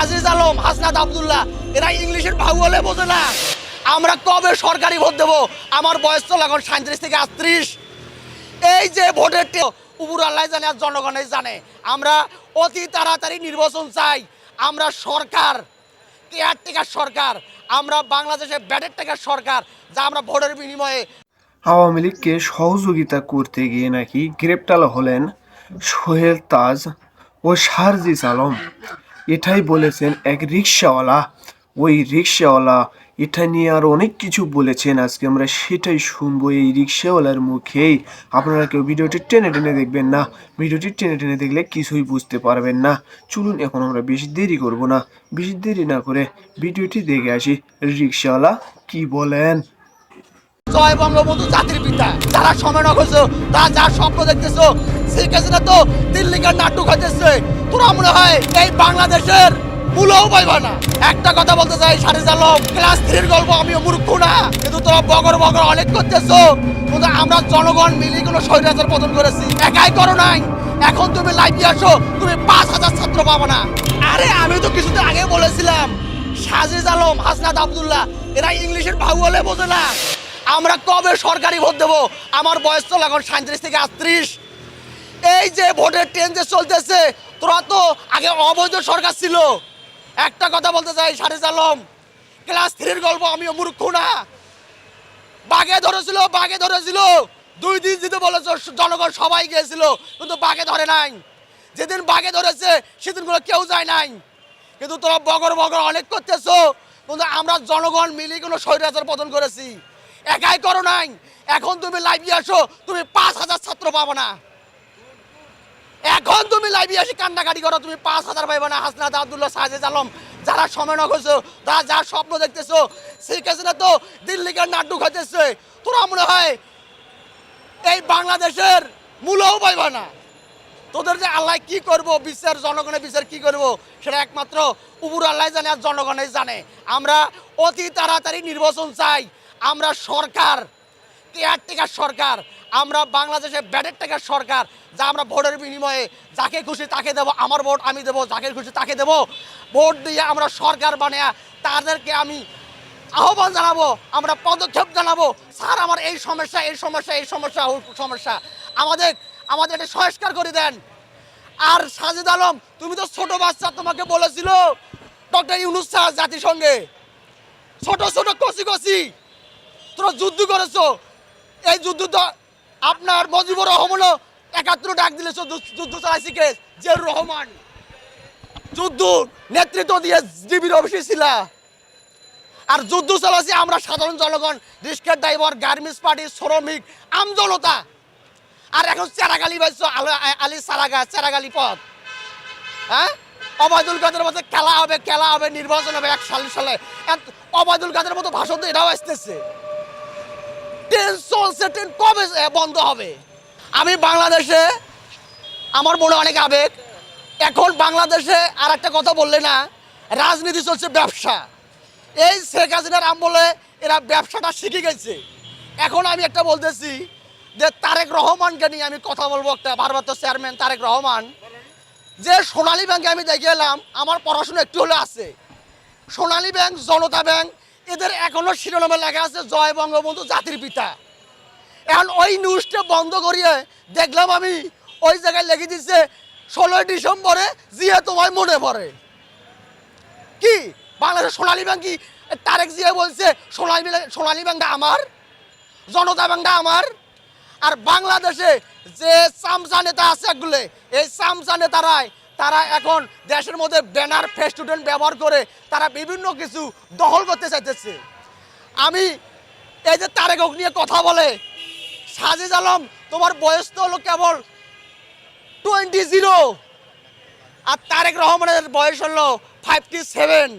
সাজিজ আলম, হাসনাত আবদুল্লাহ, এরা ইংলিশের ভাগ বলে বোঝে না। আমরা কবে সরকারি ভোট দেবো? আমার বয়স তো এখন সাঁত্রিশ থেকে আটত্রিশ। এই যে ভোটের উপর আল্লাহ জানে আর জনগণই জানে। আমরা অতি তাড়াতাড়ি নির্বাচন চাই। আমরা সরকার কেয়ারটেকার সরকার। আমরা বাংলাদেশে ব্যাটের টেকার সরকার, যা আমরা ভোটের বিনিময়ে আওয়ামী লীগকে সহযোগিতা করতে গিয়ে নাকি গ্রেপ্তার হলেন সোহেল তাজ ও শারজিস আলম। এটাই বলেছেন এক রিক্সাওয়ালা। ওই রিক্সাওয়ালা এটা নিয়ে আর অনেক কিছু বলেছেন। আজকে আমরা সেটাই শুনব এই রিক্সাওয়ালার মুখেই। আপনারা কেউ ভিডিওটি টেনে টেনে দেখবেন না। ভিডিওটি টেনে টেনে দেখলে কিছুই বুঝতে পারবেন না। চলুন, এখন আমরা বেশি দেরি করব না। বেশি দেরি না করে ভিডিওটি দেখে আসি। রিক্সাওয়ালা কি বলেন? জয় বঙ্গবন্ধু জাতির পিতা। যারা সময় নগেছো তারা যার স্বপ্ন দেখতেছো শেখ হাসিনা তো দিল্লিকার নাটক হইতেছে। তোরা মনে হয় এই বাংলাদেশের মূলও পাইবা না। একটা কথা বলতে চাই সারিজ আলম, ক্লাস থ্রির গল্প আমি মূর্খ না, কিন্তু তোরা বগর বগর অনেক করতেছো। কিন্তু আমরা জনগণ মিলিয়ে কোনো স্বৈরাচার পতন করেছি। একাই করো নাই। এখন তুমি লাইভে আসো, তুমি পাঁচ হাজার ছাত্র পাবো না। আরে, আমি তো কিছুদিন আগে বলেছিলাম, সাজিজ আলম, হাসনাত আবদুল্লাহ, এরা ইংলিশের ভাগ বলে বোঝে না। আমরা কবে সরকারি ভোট দেবো? আমার বয়স তো এখন সাঁত্রিশ থেকে আটত্রিশ। এই যে ভোটের ট্রেন যে চলতেছে, তোরা তো আগে অবৈধ সরকার ছিল। একটা কথা বলতে চাই সারিজ আলম ক্লাস থ্রির গল্প, আমিও মূর্খ না। বাঘে ধরেছিল বাঘে ধরেছিল। দুই দিন দিতে বলেছ, জনগণ সবাই গিয়েছিল, কিন্তু বাঘে ধরে নাই। যেদিন বাঘে ধরেছে সেদিন কোনো কেউ যায় নাই। কিন্তু তোরা বগর বগর অনেক করতেছো, কিন্তু আমরা জনগণ মিলে কোনো স্বৈরাচার পতন করেছি। একাই করো নাই। এখন তুমি লাইভে আসো, তুমি পাঁচ হাজার ছাত্র পাবো না। এখন তুমি লাইভে আসি কান্নাকাটি করো, তুমি পাঁচ হাজার পাইবে না। হাসনাত আব্দুল্লাহ সাজেদ আলম, যারা সময় নগেছো তারা যার স্বপ্ন দেখতেছো কাছে তো দিল্লিকার নাটক হইতেছে তোরা মনে হয় এই বাংলাদেশের মূলও পাইবা না। তোদের যে আল্লাহ কি করব, বিশ্বের জনগণের বিচার কি করব, সেটা একমাত্র উপর আল্লাহ জানে আর জনগণই জানে। আমরা অতি তাড়াতাড়ি নির্বাচন চাই। আমরা সরকার কেয়ারটেকার সরকার, আমরা বাংলাদেশে ব্যাটের টেকার সরকার, যা আমরা ভোটের বিনিময়ে যাকে খুশি তাকে দেবো, আমার ভোট আমি দেবো, যাকে খুশি তাকে দেবো। ভোট দিয়ে আমরা সরকার বানিয়ে তাদেরকে আমি আহ্বান জানাব, আমরা পদক্ষেপ জানাব। স্যার, আমার এই সমস্যা এই সমস্যা এই সমস্যা সমস্যা। আমাদের আমাদের এটা সংস্কার করে দেন। আর সাজিদ আলম, তুমি তো ছোট বাচ্চা, তোমাকে বলেছিল, ডক্টর ইউনুস জাতিসংঘে। ছোট ছোট, কষি কষি। তোরা যুদ্ধ করেছ। এই যুদ্ধ তো আপনার মজিবুর রহমানও একাত্তর ডাক দিলে যুদ্ধ চালাইছি কে? জিয়াউর রহমান। যুদ্ধ নেতৃত্ব দিয়ে ডিবির অফিসে ছিলা। আর যুদ্ধ চালাচ্ছি আমরা সাধারণ জনগণ রিক্সার ড্রাইভার গার্মেন্টস পার্টি, শ্রমিক আমজনতা আর এখন চেরাগালি পাইছো, আলি সারাগা চেরাগালি পথ। হ্যাঁ? অবায়দুল কাদের মতো খেলা হবে খেলা হবে, নির্বাচন হবে এক সাল সালে। অবায়দুল কাদের মতো ভাষণ তো এটাও আসতেছে। ট্রেন চলছে ট্রেন কবে বন্ধ হবে? আমি বাংলাদেশে, আমার মনে অনেক আবেগ। এখন বাংলাদেশে আর একটা কথা বললে না, রাজনীতি চলছে ব্যবসা। এই শেখ হাসিনার আমলে এরা ব্যবসাটা শিখে গেছে। এখন আমি একটা বলতেছি যে তারেক রহমানকে নিয়ে আমি কথা বলব একটা। ভারপ্রাপ্ত চেয়ারম্যান তারেক রহমান। যে সোনালী ব্যাংকে আমি দেখে এলাম, আমার পড়াশোনা একটু হলে আছে। সোনালী ব্যাংক, জনতা ব্যাংক এদের এখনও শিরোনামে লেখা আছে, জয় বঙ্গবন্ধু জাতির পিতা। এখন ওই নিউজটা বন্ধ করিয়ে দেখলাম আমি, ওই জায়গায় লিখে দিচ্ছে ষোলোই ডিসেম্বরে জিয়া তোমায় মনে পড়ে। কি? বাংলাদেশের সোনালী ব্যাংক কি? তারেক জিয়া বলছে, সোনালী সোনালী ব্যাংকটা আমার, জনতা ব্যাংকটা আমার। আর বাংলাদেশে যে চামচা নেতা আছে এগুলো এই চামচা নেতারাই তারা এখন দেশের মধ্যে ব্যানার ফেস্টুডেন্ট ব্যবহার করে তারা বিভিন্ন কিছু দখল করতে চাইতেছে। আমি এই যে তারেক নিয়ে কথা বলে সাজিদ আলম, তোমার বয়স তো হলো কেবল টোয়েন্টি জিরো আর তারেক রহমানের বয়স হলো ফাইভটি সেভেন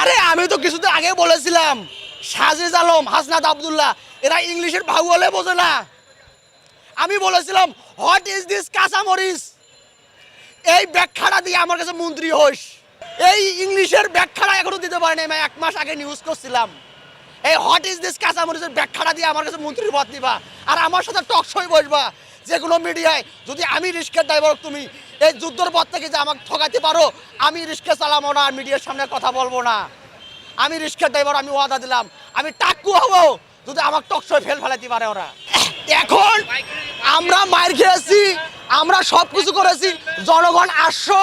আরে, আমি তো কিছুদিন আগে বলেছিলাম সাজিদ আলম, হাসনাত আবদুল্লাহ, এরা ইংলিশের ভাগ বলে বোঝে না। আমি বলেছিলাম হোয়াট ইজ দিস কাঁচামরিচ? এই ব্যাখ্যাটা দিয়ে আমার কাছে মন্ত্রী হোস। এই ইংলিশের ব্যাখ্যাটা এখনও দিতে পারেনি আমি এক মাস আগে নিউজ করছিলাম। এই হোয়াট ইজ দিস কাঁচামরিচের ব্যাখ্যাটা দিয়ে আমার কাছে মন্ত্রীর পদ নিবা আর আমার সাথে টক শোয় বসবা। যে কোনো মিডিয়ায়, যদি আমি রিস্কের ড্রাইভার তুমি, এই যুদ্ধর পর থেকে যে আমাকে ঠকাতে পারো, আমি রিস্কে চালাবো না আর মিডিয়ার সামনে কথা বলব না। আমি রিস্কের ড্রাইভার আমি ওয়াদা দিলাম। আমি টাক্কু হব যদি আমার টকশোয় ফেল ফেলাতে পারে ওরা। এখন আমরা মার খেয়েছি আমরা সব কিছু করেছি, জনগণ আসছো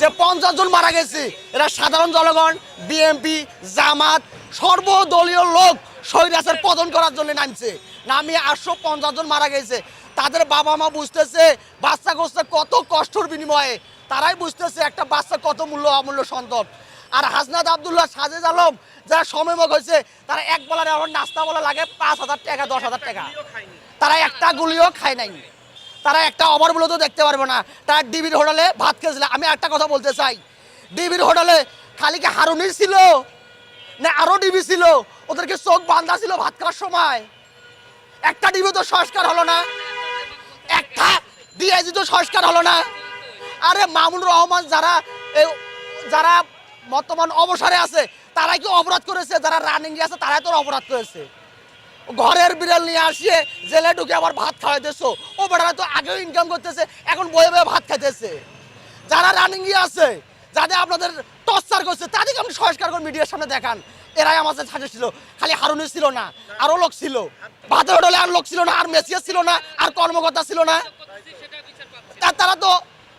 যে পঞ্চাশ জন মারা গেছে, এরা সাধারণ জনগণ বিএমপি জামাত, সর্বদলীয় লোক শহীদাসের পতন করার জন্য নামছে। নামিয়ে আটশো পঞ্চাশ জন মারা গেছে। তাদের বাবা মা বুঝতেছে, বাচ্চা গোস্তা কত কষ্টর বিনিময়ে। তারাই বুঝতেছে একটা বাচ্চা কত মূল্য অমূল্য সন্তান। আর হাসনাদ আবদুল্লাহ সাজেজ আলম যারা সময়মক হয়েছে, তারা এক বলার নাস্তা বলা লাগে পাঁচ হাজার টাকা, দশ হাজার টাকা। তারা একটা গুলিও খায় নাই। তারা একটা অভার দেখতে পারবে না। তারা ডিবির হোটেলে ভাত খেয়েছিল। আমি একটা কথা বলতে চাই। ডিবির হোটেলে খালি কি হারুনি ছিল? না, আরও ডিবি ছিল? ওদেরকে চোখ বান্ধা ছিল ভাত খাওয়ার সময়? একটা ডিবি তো সংস্কার হলো না। একটা ডিআইজি তো সংস্কার হলো না। আরে মামুন রহমান যারা যারা বর্তমান অবসরে আছে, তারাই কি অপরাধ করেছে? যারা রানিং আছে, তারাই তো অপরাধ করেছে। ঘরের বিড়াল নিয়ে আসিয়ে জেলে ঢুকে আবার ভাত খাওয়াইতেছো ও বেটারা তো আগেও ইনকাম করতেছে, এখন বয়ে বয়ে ভাত খাইতেছে। যারা রানিং আছে, যাদের আপনাদের টর্চার করছে, তাদেরকে আপনি সংস্কার করে মিডিয়ার সামনে দেখান। এরাই আমাদের সাথে ছিল খালি হারুনি ছিল না আরও লোক ছিল। ভাতে হোটেলে আর লোক ছিল না, আর মেসিয়া ছিল না, আর কর্মকর্তা ছিল না। তারা তো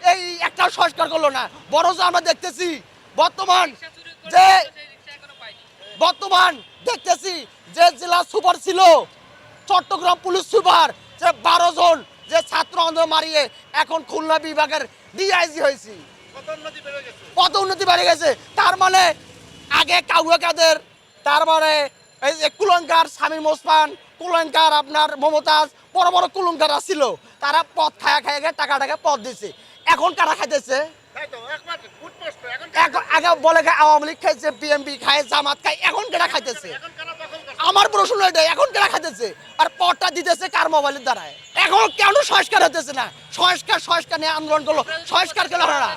এই একটা সংস্কার করল না। বরঞ্চ আমরা দেখতেছি, বর্তমান যে বর্তমান দেখতেছি যে জেলা সুপার ছিল চট্টগ্রাম পুলিশ সুপার যে বারো জন যে ছাত্র আন্দোলন মারিয়ে এখন খুলনা বিভাগের ডিআইজি হয়েছি। কত উন্নতি বেড়ে গেছে? তার মানে আগে কাউয়া কাদের তার মানে এই যে কুলঙ্কার স্বামী মোসমান কুলঙ্কার আপনার মমতাজ বড় বড় কুলঙ্কাররা ছিল তারা পথ খায়া খায়া টাকা টাকা পথ দিছে। এখন কারা খাইতেছে? আগে বলে খায় আওয়ামী লীগ খাইছে বিএমপি খায় জামাত খায় এখন খাইতেছে? আমার প্রশ্ন এটা এখন খাইতেছে? আর দিতেছে কার মোবাইলের দ্বারায়? এখন কেন সংস্কার হতেছে না? সংস্কার সংস্কার নিয়ে আন্দোলন করল সংস্কার না